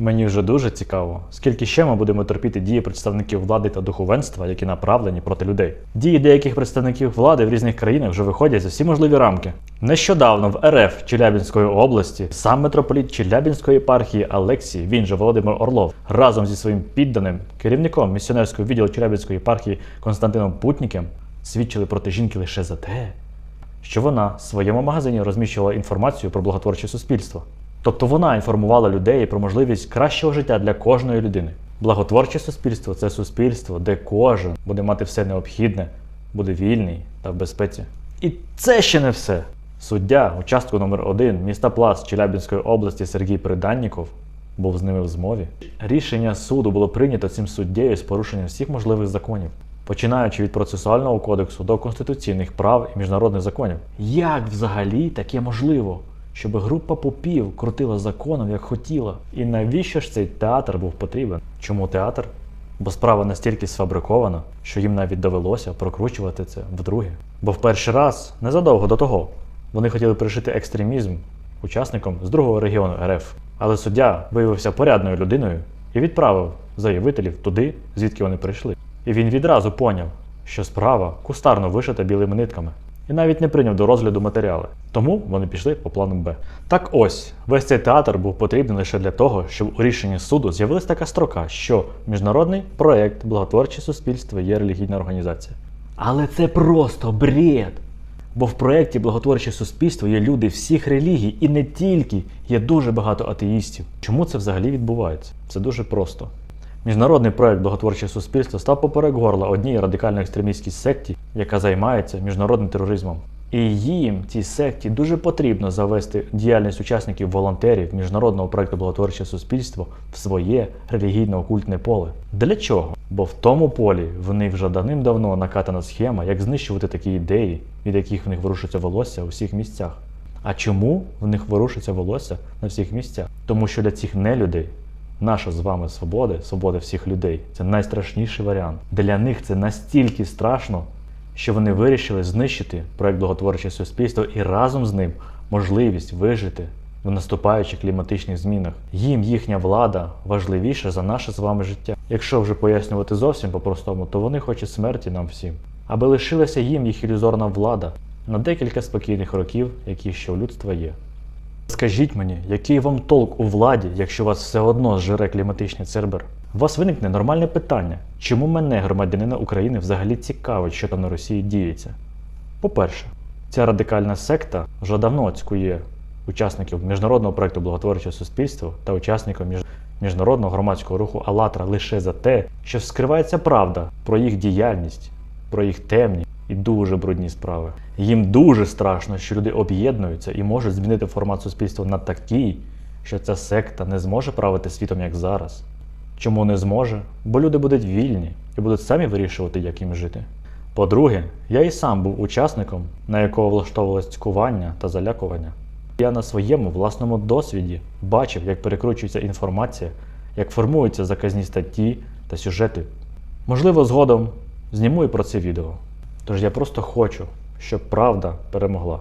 Мені вже дуже цікаво, скільки ще ми будемо терпіти дії представників влади та духовенства, які направлені проти людей. Дії деяких представників влади в різних країнах вже виходять за всі можливі рамки. Нещодавно в РФ Челябінської області сам митрополіт Челябінської єпархії Алексій, він же Володимир Орлов, разом зі своїм підданим керівником місіонерського відділу Челябінської єпархії Константином Путніком свідчили проти жінки лише за те, що вона в своєму магазині розміщувала інформацію про благотворче суспільство. Тобто вона інформувала людей про можливість кращого життя для кожної людини. Благотворче суспільство це суспільство, де кожен буде мати все необхідне, буде вільний та в безпеці. І це ще не все. Суддя, участку номер 1 міста Пласт Челябінської області Сергій Приданніков був з ними в змові. Рішення суду було прийнято цим суддєю з порушенням всіх можливих законів, починаючи від процесуального кодексу до конституційних прав і міжнародних законів. Як взагалі таке можливо? Щоб група попів крутила законом, як хотіла. І навіщо ж цей театр був потрібен? Чому театр? Бо справа настільки сфабрикована, що їм навіть довелося прокручувати це вдруге. Бо в перший раз, незадовго до того, вони хотіли пришити екстремізм учасникам з другого регіону РФ. Але суддя виявився порядною людиною і відправив заявителів туди, звідки вони прийшли. І він відразу поняв, що справа кустарно вишита білими нитками, і навіть не прийняв до розгляду матеріали. Тому вони пішли по плану Б. Так ось, весь цей театр був потрібен лише для того, щоб у рішенні суду з'явилася така строка, що міжнародний проєкт Благотворче суспільство є релігійна організація. Але це просто бред! Бо в проєкті Благотворче суспільство є люди всіх релігій і не тільки, є дуже багато атеїстів. Чому це взагалі відбувається? Це дуже просто. Міжнародний проєкт Благотворче суспільство став поперек горла одній радикально-екстремістській секті, яка займається міжнародним тероризмом. І їм, цій секті, дуже потрібно завести діяльність учасників волонтерів міжнародного проєкту Благотворче суспільство в своє релігійно-окультне поле. Для чого? Бо в тому полі в них вже давним-давно накатана схема, як знищувати такі ідеї, від яких в них ворушиться волосся у всіх місцях. А чому в них ворушиться волосся на всіх місцях? Тому що для цих нелюдей наша з вами свобода, свобода всіх людей це найстрашніший варіант. Для них це настільки страшно, що вони вирішили знищити проект благотворче суспільство і разом з ним можливість вижити в наступаючих кліматичних змінах. Їм їхня влада важливіша за наше з вами життя. Якщо вже пояснювати зовсім по-простому, то вони хочуть смерті нам всім, аби лишилася їм їх ілюзорна влада на декілька спокійних років, які ще у людства є. Скажіть мені, який вам толк у владі, якщо вас все одно зжере кліматичний цербер? У вас виникне нормальне питання, чому мене, громадянина України, взагалі цікавить, що там на Росії діється? По-перше, ця радикальна секта вже давно оцькує учасників міжнародного проекту Благотворче суспільство та учасників між... міжнародного громадського руху «АЛЛАТРА» лише за те, що скривається правда про їх діяльність, про їх темні і дуже брудні справи. Їм дуже страшно, що люди об'єднуються і можуть змінити формат суспільства на такий, що ця секта не зможе правити світом як зараз. Чому не зможе? Бо люди будуть вільні і будуть самі вирішувати, як їм жити. По-друге, я і сам був учасником, на якого влаштовувалось цькування та залякування. Я на своєму власному досвіді бачив, як перекручується інформація, як формуються заказні статті та сюжети. Можливо, згодом зніму і про це відео. Тож я просто хочу, щоб правда перемогла.